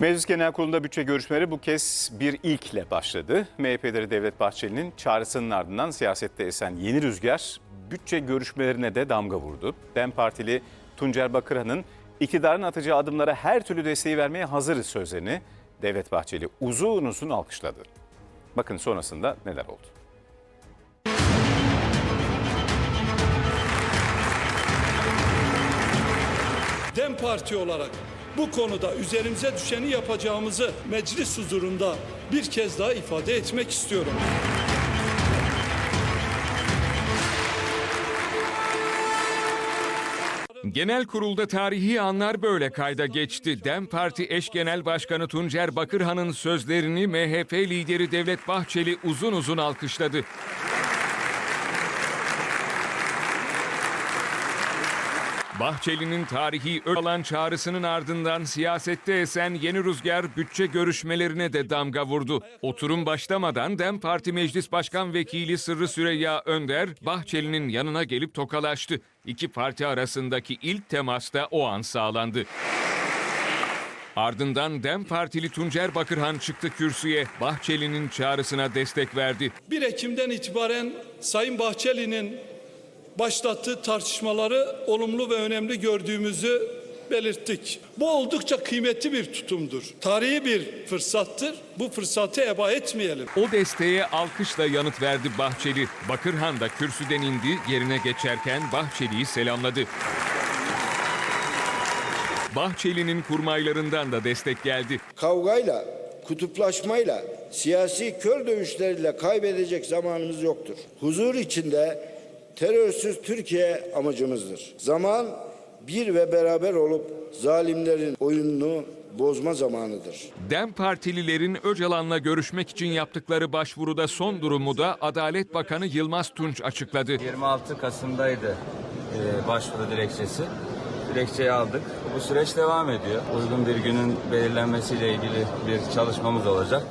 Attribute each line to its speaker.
Speaker 1: Meclis Genel Kurulu'nda bütçe görüşmeleri bu kez bir ilkle başladı. MHP Devlet Bahçeli'nin çağrısının ardından siyasette esen yeni rüzgar bütçe görüşmelerine de damga vurdu. DEM Partili Tuncer Bakırhan'ın iktidarın atacağı adımlara her türlü desteği vermeye hazırız sözlerini Devlet Bahçeli uzun uzun alkışladı. Bakın sonrasında neler oldu.
Speaker 2: DEM Parti olarak bu konuda üzerimize düşeni yapacağımızı meclis huzurunda bir kez daha ifade etmek istiyorum.
Speaker 3: Genel kurulda tarihi anlar böyle kayda geçti. DEM Parti eş genel başkanı Tuncer Bakırhan'ın sözlerini MHP lideri Devlet Bahçeli uzun uzun alkışladı. Bahçeli'nin tarihi alan çağrısının ardından siyasette esen yeni rüzgar bütçe görüşmelerine de damga vurdu. Oturum başlamadan DEM Parti Meclis Başkan Vekili Sırrı Süreyya Önder, Bahçeli'nin yanına gelip tokalaştı. İki parti arasındaki ilk temasta o an sağlandı. Ardından DEM Partili Tuncer Bakırhan çıktı kürsüye. Bahçeli'nin çağrısına destek verdi.
Speaker 2: 1 Ekim'den itibaren Sayın Bahçeli'nin başlattığı tartışmaları olumlu ve önemli gördüğümüzü belirttik. Bu oldukça kıymetli bir tutumdur. Tarihi bir fırsattır. Bu fırsatı eba etmeyelim.
Speaker 3: O desteğe alkışla yanıt verdi Bahçeli. Bakırhan da kürsüden indi, yerine geçerken Bahçeli'yi selamladı. Bahçeli'nin kurmaylarından da destek geldi.
Speaker 4: kavgayla, kutuplaşmayla, siyasi kör dövüşleriyle kaybedecek zamanımız yoktur. Huzur içinde terörsüz Türkiye amacımızdır. Zaman bir ve beraber olup zalimlerin oyununu bozma zamanıdır.
Speaker 3: DEM Partililerin Öcalan'la görüşmek için yaptıkları başvuruda son durumu da Adalet Bakanı Yılmaz Tunç açıkladı.
Speaker 5: 26 Kasım'daydı e, başvuru dilekçesi. Dilekçeyi aldık. Bu süreç devam ediyor. Uygun bir günün belirlenmesiyle ilgili bir çalışmamız olacak.